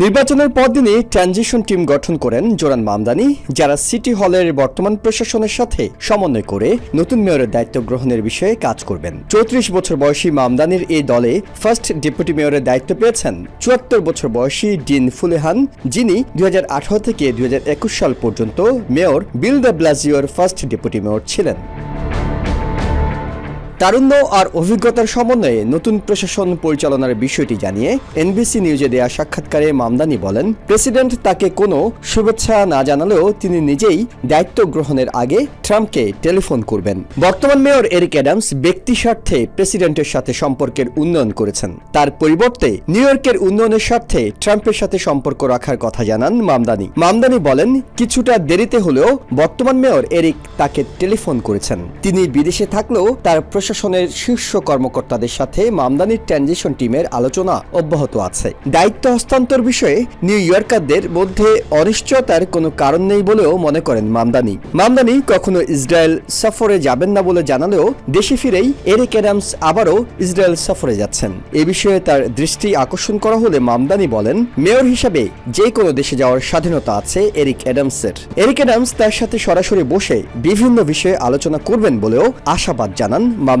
নির্বাচনের পরদিনই transition team গঠন করেন জোরান মামদানি, যারা সিটি হলের বর্তমান প্রশাসনের সাথে সমন্বয় করে নতুন মেয়রের দায়িত্ব গ্রহণের বিষয়ে কাজ করবেন। চৌত্রিশ বছর বয়সী মামদানির এই দলে ফার্স্ট ডেপুটি মেয়রের দায়িত্ব পেয়েছেন চুয়াত্তর বছর বয়সী ডিন ফুলেহান, যিনি দুই হাজার আঠারো থেকে দুই হাজার একুশ সাল পর্যন্ত মেয়র বিল দ্য ব্লাজিওর ফার্স্ট ডেপুটি মেয়র ছিলেন। তারুণ্য আর অভিজ্ঞতার সমন্বয়ে নতুন প্রশাসন পরিচালনার বিষয়টি জানিয়ে এনবিসি নিউজে দেয়া সাক্ষাৎকারে মামদানি বলেন, প্রেসিডেন্ট তাকে কোনো শুভেচ্ছা না জানালেও তিনি নিজেই দায়িত্ব গ্রহণের আগে ট্রাম্পকে টেলিফোন করবেন। বর্তমান মেয়র এরিক অ্যাডামস ব্যক্তি স্বার্থে প্রেসিডেন্টের সাথে সম্পর্কের উন্নয়ন করেছেন। তার পরিবর্তে নিউ ইয়র্কের উন্নয়নের স্বার্থে ট্রাম্পের সাথে সম্পর্ক রাখার কথা জানান মামদানি। মামদানি বলেন, কিছুটা দেরিতে হলেও বর্তমান মেয়র এরিক তাকে টেলিফোন করেছেন। তিনি বিদেশে থাকলেও তার প্রশাসনের শীর্ষ কর্মকর্তাদের সাথে মামদানির ট্রানজিশন টিমের আলোচনা অব্যাহত আছে। দায়িত্ব হস্তান্তর বিষয়ে নিউ ইয়র্কারদের মধ্যে অনিশ্চয়তার কোনো কারণ নেই বলেও মনে করেন মামদানি। মামদানি কখনো ইসরায়েল সফরে যাবেন না বলে জানালেও দেশে ফিরেই এরিক অ্যাডামস আবারও ইসরায়েল সফরে যাচ্ছেন। এ বিষয়ে তার দৃষ্টি আকর্ষণ করা হলে মামদানি বলেন, মেয়র হিসাবে যে কোনো দেশে যাওয়ার স্বাধীনতা আছে এরিক অ্যাডামসের। এরিক অ্যাডামস তার সাথে সরাসরি বসে বিভিন্ন বিষয়ে আলোচনা করবেন বলেও আশাবাদ জানান Mamdani.